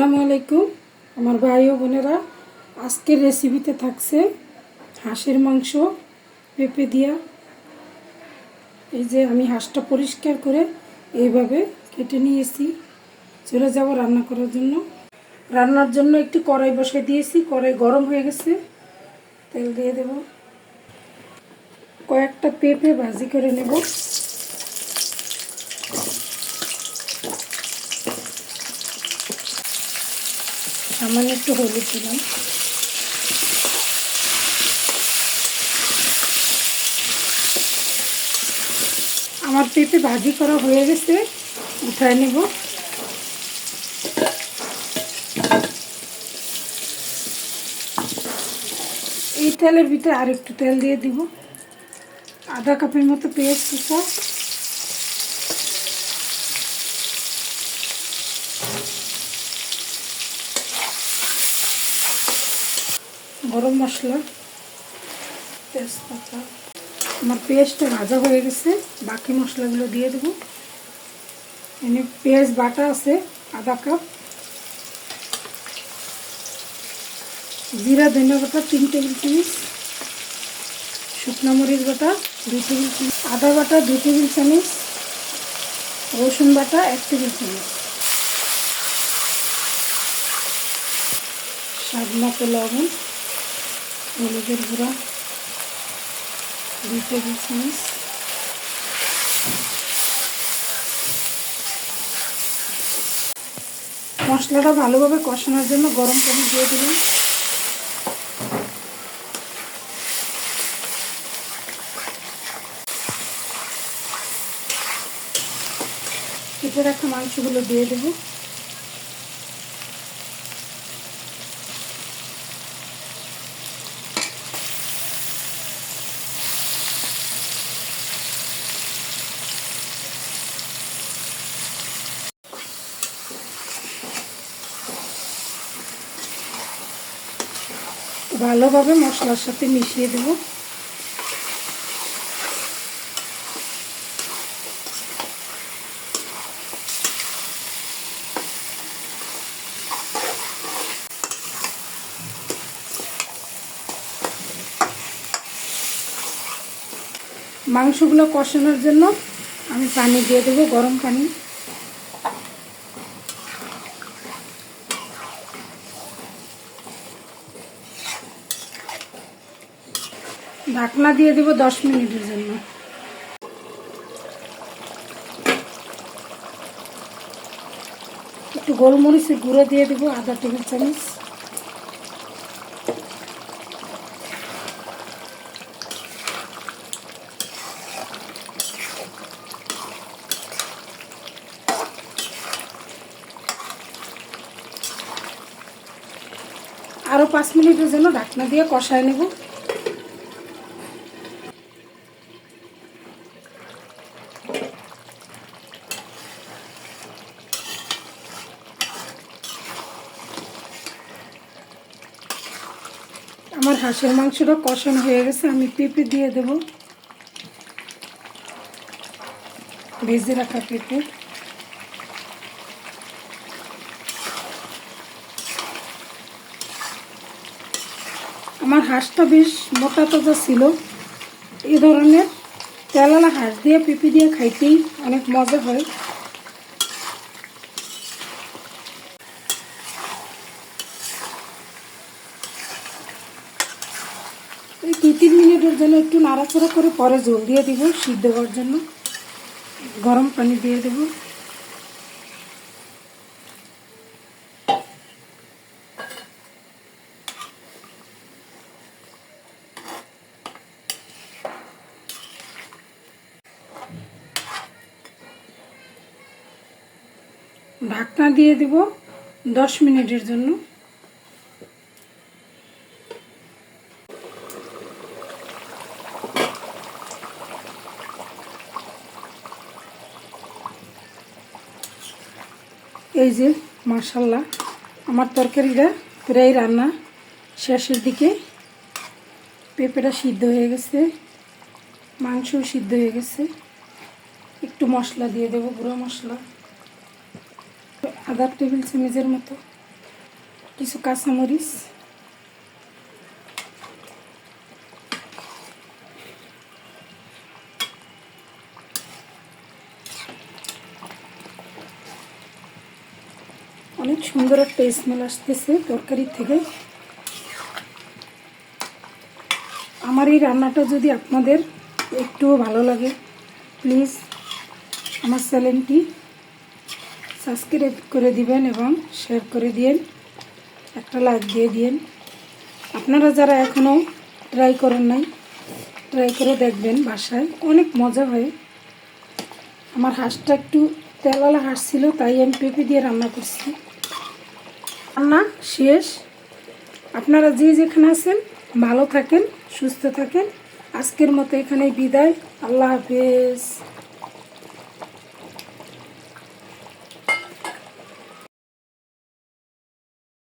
আসসালামু আলাইকুম। আমার ভাই ও বোনেরা, আজকের রেসিপিতে থাকছে হাঁসের মাংস পেঁপে দিয়া। এই যে আমি হাঁসটা পরিষ্কার করে এইভাবে কেটে নিয়েছি। চলে যাব রান্না করার জন্য। রান্নার জন্য একটি কড়াই বসে দিয়েছি। কড়াই গরম হয়ে গেছে। তেল দিয়ে দেব। কয়েকটা পেঁপে ভাজি করে নেব। সামান্য একটু হলুদ দিলাম। আমার পেঁপে ভাজি করা হয়ে গেছে, উঠায় নেব। এই তেলের ভিতরে আর একটু তেল দিয়ে দিব। আধা কাপের মতো পেঁয়াজ কুচা। গরম মশলা, তেজপাতা। আমার পেঁয়াজটা ভাজা হয়ে গেছে, বাকি মশলাগুলো দিয়ে দেবো। এনে পেঁয়াজ বাটা আছে, আধা কাপ। জিরা, ধনিয়া বাটা তিন টেবিল চামচ। শুকনো মরিচ বাটা দুই টেবিল চামচ। আদা বাটা দুই টেবিল চামচ। রসুন বাটা, এক টেবিল চামচ। স্বাদ মতো লবণ। হলুদের গুঁড়া, দুই টেবিল চামচ মশলাটা ভালোভাবে কষানোর জন্য গরম পানি দিয়ে দিলাম। কেটে একটা মাংসগুলো দিয়ে দেবো। ভালোভাবে মশলার সাথে মিশিয়ে দেব। মাংসগুলো কষানোর জন্য আমি পানি দিয়ে দেবো গরম পানি। ঢাকনা দিয়ে দেবো দশ মিনিটের জন্য। একটু গোলমরিচের গুঁড়ো দিয়ে দেবো, আধা টেবিল চামচ। আরও পাঁচ মিনিটের জন্য ঢাকনা দিয়ে কষায় নেব। আমার হাঁসের মাংসটা কষানো হয়ে গেছে, আমি পেঁপে দিয়ে দেব। ভেজে রাখা পেঁপে। আমার হাঁসটা বেশ মোটা তাজা ছিল। এই ধরনের তেলালা হাঁস দিয়ে পেঁপে দিয়ে খাইতেই অনেক মজা হয় এই দু তিন মিনিটের জন্য একটু নাড়াচাড়া করে পরে জল দিয়ে দিব, সিদ্ধ হওয়ার জন্য। গরম পানি দিয়ে দেব। ঢাকনা দিয়ে দেব দশ মিনিটের জন্য। এই যে মার্শাল্লাহ আমার তরকারিটা প্রায় রান্না শেষের দিকে পেঁপেটা সিদ্ধ হয়ে গেছে, মাংসও সিদ্ধ হয়ে গেছে। একটু মশলা দিয়ে দেবো, গুঁড়ো মশলা। আধা টেবিল চামচের মতো, কিছু কাঁচামরিচ। সুন্দর একটা স্মেল আসতেছে তরকারি থেকে। আমার এই রান্নাটা যদি আপনাদের একটুও ভালো লাগে প্লিজ আমার চ্যানেলটি সাবস্ক্রাইব করে দিবেন এবং শেয়ার করে দিয়েন, একটা লাইক দিয়ে দিয়েন। আপনারা যারা এখনও ট্রাই করেন নাই ট্রাই করে দেখবেন বাসায়, অনেক মজা হয়। আমার হাঁসটা একটু তেলালা হাঁস ছিল তাই আমি পেঁপে দিয়ে রান্না করছি। রান্না শেষ। আপনারা যে যেখানে আছেন, ভালো থাকেন, সুস্থ থাকেন। আজকের মতো এখানেই বিদায়। আল্লাহ হাফেজ।